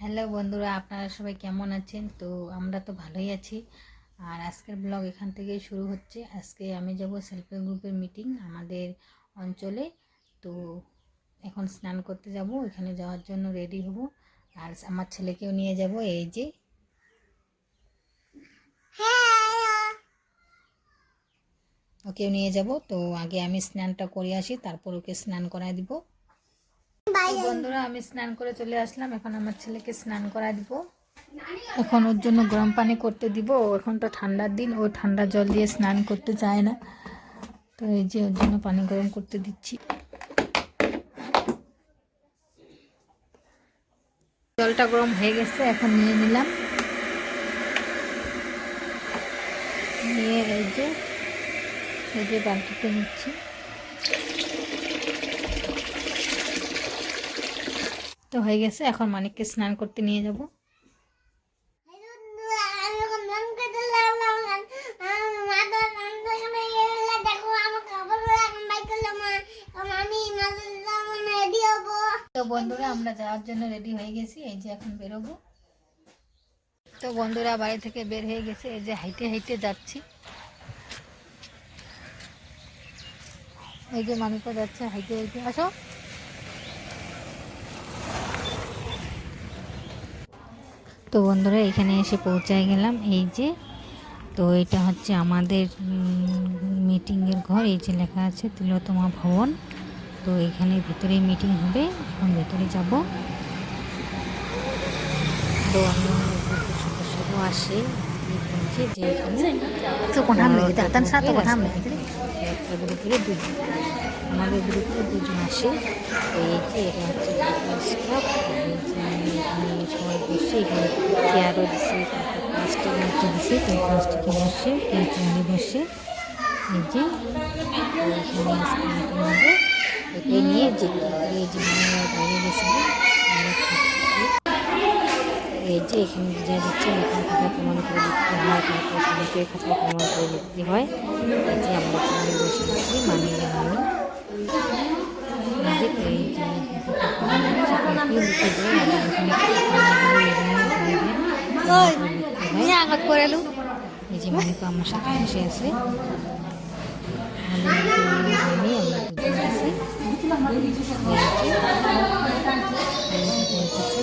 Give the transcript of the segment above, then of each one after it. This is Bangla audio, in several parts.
হ্যালো বন্ধুরা, আপনারা সবাই কেমন আছেন? তো আমরা তো ভালোই আছি। আর আজকের ব্লগ এখান থেকেই শুরু হচ্ছে। আজকে আমি যাব সেলফ হেল্প গ্রুপের মিটিং আমাদের অঞ্চলে। তো এখন স্নান করতে যাব ওইখানে যাওয়ার জন্য রেডি হব। আর আমার ছেলেকেও নিয়ে যাব, এই যে। ওকেও নিয়ে যাব। তো আগে আমি স্নানটা করে আসি, তারপর ওকে স্নান করায় দিব। বন্ধুরা, আমি স্নান করে চলে আসলাম। এখন আমার ছেলেকে স্নান করা দিব। এখন ওর জন্য গরম পানি করতে দিব। এখন তো ঠান্ডার দিন, ও ঠান্ডা জল দিয়ে স্নান করতে চায় না। তো এই যে ওর জন্য পানি গরম করতে দিচ্ছি। জলটা গরম হয়ে গেছে, এখন নিয়ে নিলাম। নিয়ে এই যে এই যে বালতিতে নিচ্ছি। তো হয়ে গেছে, এখন মানিককে স্নান করতে নিয়ে যাব। তো বন্ধুরা, আমরা যাওয়ার জন্য রেডি হয়ে গেছি, এই যে এখন বেরোবো। তো বন্ধুরা, বাড়ি থেকে বের হয়ে গেছে, এই যে হাইটে হাইটে যাচ্ছি। এই যে মানিকও যাচ্ছে হাইটে হাইটে। আসো। তো বন্ধুরা এখানে এসে পৌঁছায় গেলাম। এই যে তো এটা হচ্ছে আমাদের মিটিংয়ের ঘর। এই যে লেখা আছে তিলোতমা ভবন। তো এখানে ভিতরে মিটিং হবে। এখন ভেতরে যাব। তো সদস্যরাও আসে। যে এখানে তো হামলে দাঁতান সাথে গ্রুপে দুজন আমাদের গ্রুপে দুজন আসে। এই যে এটা হচ্ছে স্টাফ সবাই বসে এখানে চেয়ারও দিছে প্লাস্টিক মতো দিছে, তো প্লাস্টিকে বসে কেউ চেয়ারে এখানে নিয়ে যে এখানে বসে আছি মানি আমি আগত করে এই যে মানিকও আমার সাথে বসে আছে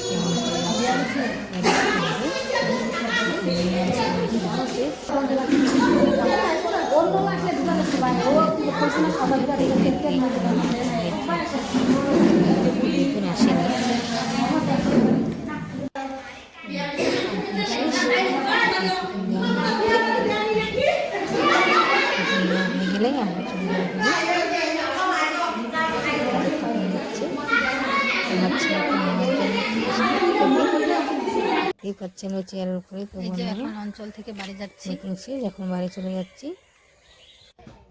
কেমন করে লাগছে, edit করবে। এখানে আজকে meeting হচ্ছে। নতুন আসেনি শেষ হয়ে গেলে আমরা চলে যাব এই পাচ্ছেন চেয়ারের উপরে অঞ্চল থেকে বাড়ি যাচ্ছি। এখন বাড়ি চলে যাচ্ছি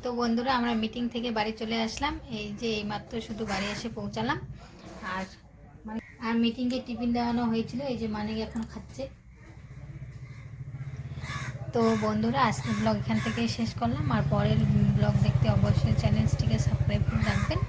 তো বন্ধুরা, আমরা মিটিং থেকে বাড়ি চলে আসলাম। এই যে এইমাত্র শুধু বাড়ি এসে পৌঁছালাম। আর মানে আর মিটিংয়ে টিফিন দেওয়ানো হয়েছিল, এই যে মানে এখন খাচ্ছে। তো বন্ধুরা, আজকের ব্লগ এখান থেকে শেষ করলাম। আর পরের ব্লগ দেখতে অবশ্যই চ্যানেলটিকে সাবস্ক্রাইব করে রাখবেন।